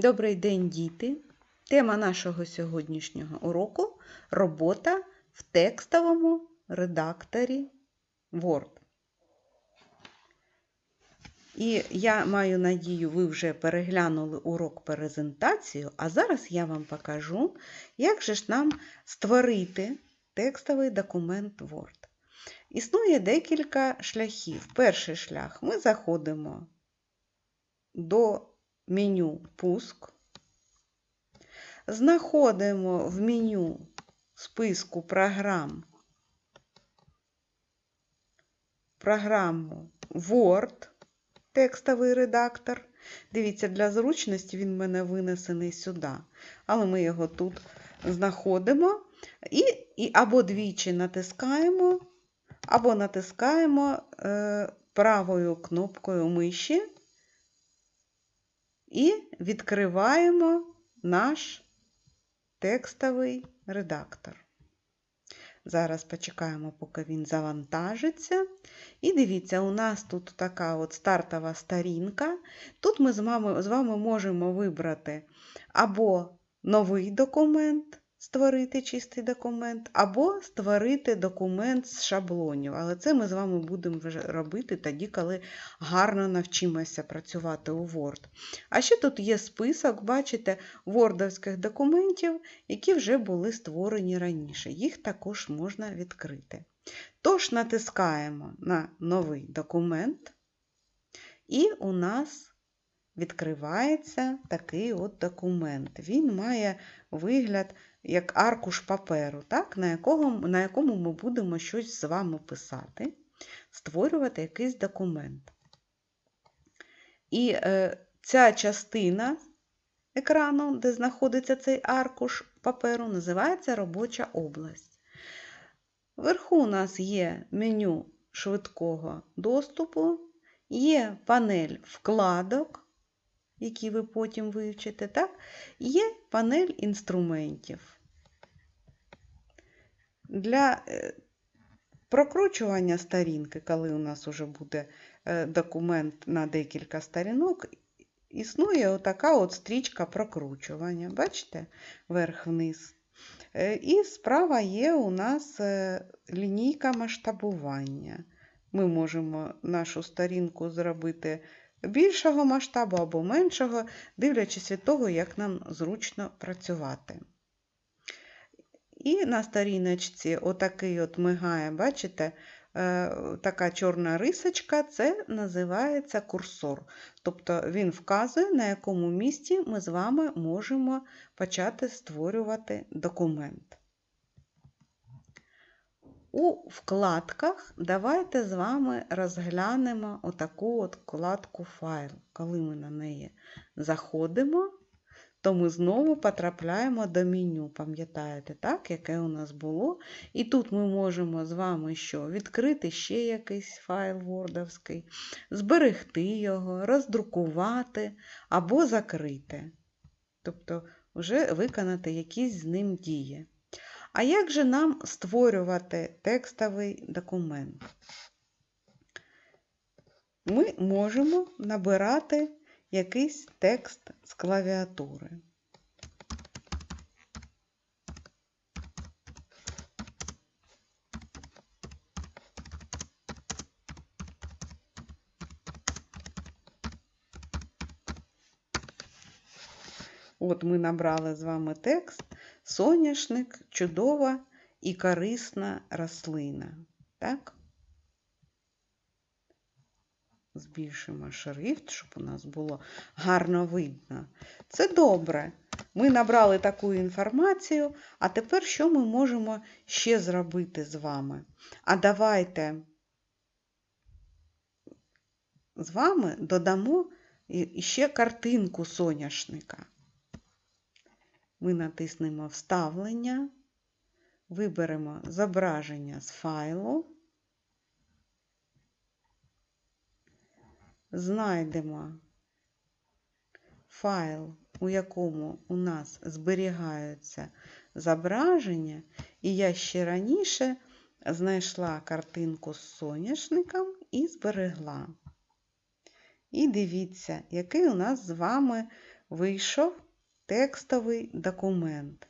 Добрий день, діти! Тема нашого сьогоднішнього уроку робота в текстовому редакторі Word. І я маю надію, ви вже переглянули урок презентацію, а зараз я вам покажу, як же ж нам створити текстовий документ Word. Існує декілька шляхів. Перший шлях ми заходимо до меню Пуск. Знаходимо в меню списку програм програму Word, текстовий редактор. Дивіться, для зручності він в мене винесений сюди. Але ми його тут знаходимо і, і або двічі натискаємо, або натискаємо е, правою кнопкою миші і відкриваємо наш текстовий редактор. Зараз почекаємо, поки він завантажиться. І дивіться, у нас тут така от стартова сторінка. Тут ми з вами, з вами можемо вибрати або новий документ, створити чистий документ, або створити документ з шаблонів. Але це ми з вами будемо робити тоді, коли гарно навчимося працювати у Word. А ще тут є список, бачите, вордовських документів, які вже були створені раніше. Їх також можна відкрити. Тож натискаємо на новий документ, і у нас відкривається такий от документ. Він має вигляд як аркуш паперу, так? На, якому, на якому ми будемо щось з вами писати, створювати якийсь документ. І е, ця частина екрану, де знаходиться цей аркуш паперу, називається робоча область. Вверху у нас є меню швидкого доступу, є панель вкладок, які ви потім вивчите, так? є панель інструментів. Для е, прокручування сторінки, коли у нас вже буде е, документ на декілька сторінок, існує отака от стрічка прокручування. Бачите, вверх-вниз. Е, і справа є у нас лінійка масштабування. Ми можемо нашу сторінку зробити більшого масштабу або меншого, дивлячись від того, як нам зручно працювати. І на сторіночці отакий от мигає, бачите, е, така чорна рисочка, це називається курсор. Тобто він вказує, на якому місці ми з вами можемо почати створювати документ. У вкладках давайте з вами розглянемо отаку от вкладку файл. Коли ми на неї заходимо, то ми знову потрапляємо до меню. Пам'ятаєте, так, яке у нас було? І тут ми можемо з вами що? Відкрити ще якийсь файл вордовський, зберегти його, роздрукувати або закрити. Тобто, вже виконати якісь з ним дії. А як же нам створювати текстовий документ? Ми можемо набирати якийсь текст з клавіатури. От ми набрали з вами текст соняшник чудова і корисна рослина. Так? Збільшимо шрифт, щоб у нас було гарно видно. Це добре. Ми набрали таку інформацію, а тепер що ми можемо ще зробити з вами? А давайте з вами додамо ще картинку соняшника. Ми натиснемо Вставлення, виберемо зображення з файлу, знайдемо файл, у якому у нас зберігаються зображення, і я ще раніше знайшла картинку з соняшником і зберегла. І дивіться, який у нас з вами вийшов текстовий документ.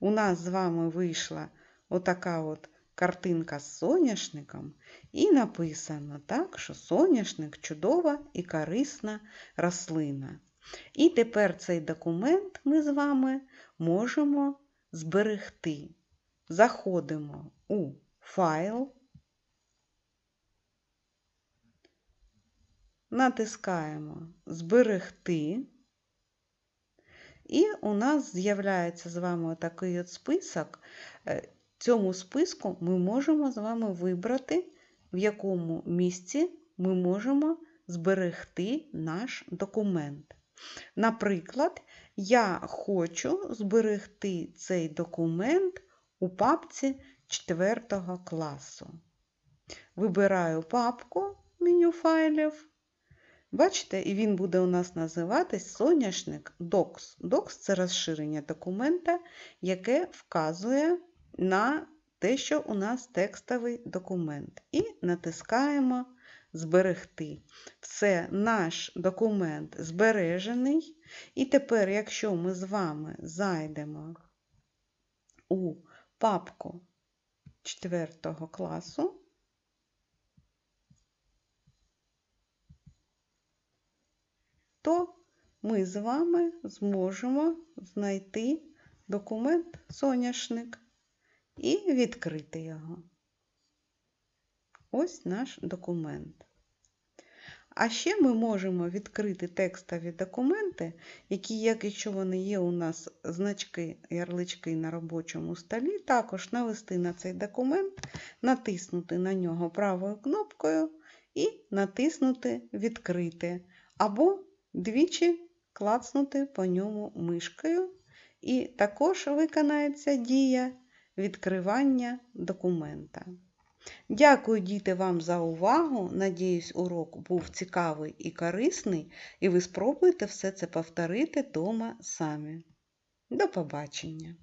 У нас з вами вийшла отака от картинка з соняшником, і написано так, що соняшник чудова і корисна рослина. І тепер цей документ ми з вами можемо зберегти. Заходимо у файл, натискаємо Зберегти. І у нас з'являється з вами такий от список. Е, цьому списку ми можемо з вами вибрати, в якому місці ми можемо зберегти наш документ. Наприклад, я хочу зберегти цей документ у папці 4 класу. Вибираю папку меню файлів. Бачите, і він буде у нас називатись соняшник Docs. Docs – це розширення документа, яке вказує на те, що у нас текстовий документ. І натискаємо Зберегти. Все, наш документ збережений. І тепер, якщо ми з вами зайдемо у папку 4 класу, то ми з вами зможемо знайти документ соняшник і відкрити його. Ось наш документ. А ще ми можемо відкрити текстові документи, які, як якщо вони є у нас значки, ярлички на робочому столі, також навести на цей документ, натиснути на нього правою кнопкою і натиснути Відкрити. Або двічі клацнути по ньому мишкою. І також виконається дія відкривання документа. Дякую, діти, вам за увагу. Надіюсь, урок був цікавий і корисний, і ви спробуєте все це повторити вдома самі. До побачення!